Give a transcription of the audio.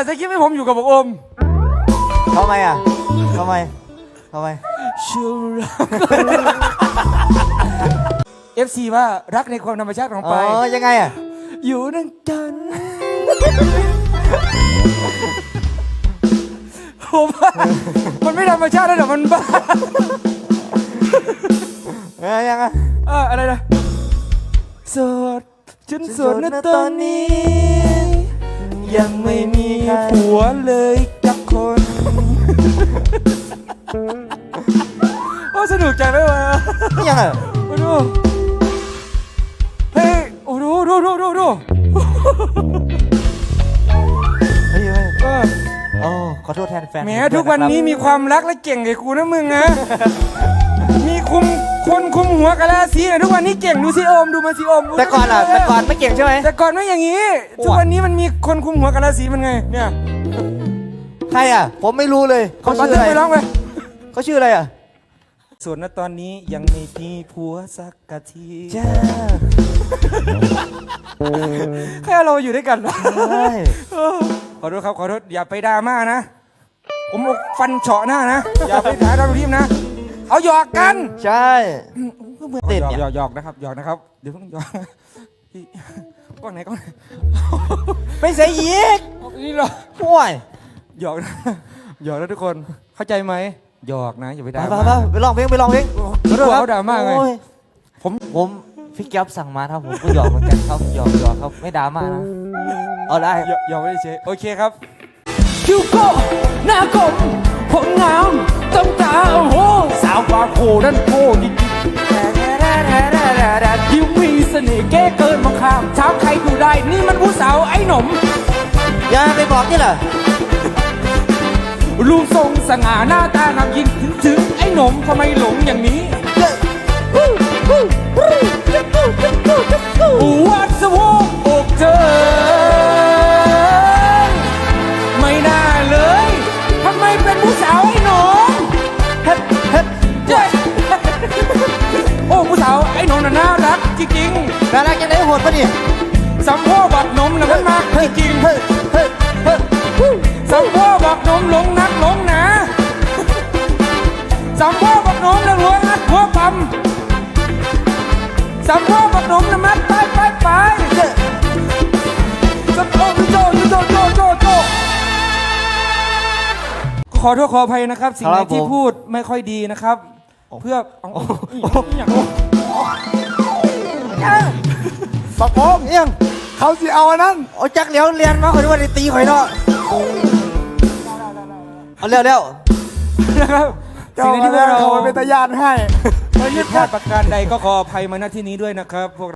จัดสคริปต์ให้ผมอยู่กับบอกอมทำไมอะทำไมทำไม ชูรัก FC ว่ารักในความธรรมชาติของอ๋ไปอยังไงอะ อยู่นั่นกันผมว่ามันไม่ธรรมชาติแล้วเดี๋ยวมันบ้าเอ้ยยังไงเอออะไรนะโสดฉันโสดนะตอนนี้ ยังไม่มีผัวเลยจักคน โอ้สนุกใจไหมวะยังไงโอ้ดูเฮ้ยโอ้ดูดูดูดูดูเฮ้ยเฮ้ยเออโอ้ขอโทษแทนแฟนแหมทุกวันนี้มีความรักและเก่งไอ้กูนะมึงนะมีคุม คนคุมหัวกะลาสีนะทุกวันนี้เก่งดูสิโอมดูมาสิโอมแต่ก่อนอะแต่ก่อนไม่เก่งใช่ไหมแต่ก่อนไม่อย่างนี้ ทุกวันนี้มันมีคนคุมหัวกะลาสีมันไง เนี่ยใครอะ ผมไม่รู้เลยเขาตอนชื่อเต้นอะไรไปร้องไปเขาชื่ออะไรอะส่วนณตอนนี้ยังไม่มีผัวสักกะทีจ้าแค่เราอยู่ด้วยกัน ใช่เออขอโทษครับขอโทษอย่าไปดราม่านะ ผมเอาฟันเฉาะหน้านะ อย่าไปหาดาวทีมนะ เอาหยอกกันใช่ติดหยอกเนี่ยหยอกหยอกนะครับหยอกนะครับ เดี๋ยวเพิ่งหยอกพี่กล้องไหนกล้องไหนไปใส่ยีกนี่เหรอห่วยหยอกนะหยอกนะทุกคนเข้าใจไหมหยอกนะอย่าไปไปดราไปม่าไปไปลองเพลงไปลองเพลงขอโทษเขาด่ามาไง โอ้ยผม ผมพี่แก๊ปสั่งมาครับผมก็หยอกเหมือนกันครับหยอกหยอกครับไม่ด่ามานะเอาได้ หยอกหยอกไม่ได้เฉยโอเคครับ คิวโก้หน้ากาวกว่าโคนั่นโคจริงๆยิ้มมีเสน่ห์แก้เกินมองข้ามถามใครดูได้ นี่มันผู้สาวไอ้หนมอย่าไปบอกนี่แหละรูปทรงสง่าหน้าตางามยิ่งถึงถึงไอ้หนมทำไมหลงอย่างนี้วัด อ้หนมน่ะน่ารักจริงน่ารักยังไงโหดปะเนี่ยๆสัมโพบักหนมน่ะมันมากจริงเฮ้ยเฮ้ยเฮ้ยๆสัมโพบักหนมหลงนักหลงหนาสัมโพบักหนมน่ะหัวงัดหัวปั๊มสัมโพบักหนมน่ะมัดไปไปไปสัมโพโจโจโจโจโจขอโทษขออภัยนะครับ สิ่งไหนที่พูดไม่ค่อยดีนะครับ เพื่อเอาเอาอย่า งปะโป้งเอียง เขาสิเอาอันนั้นเอาจักเหลียวเรียนมาคนว่าได้ตีข่อยเนาะเอาเร็วเร็วนะครับเจ้าสิ่งไหนที่พวกเรา เขาเป็นตาญาติให้ไม่ผิดพลาดประการใดก็ขออภัยมาณที่นี้ด้วยนะครับพวก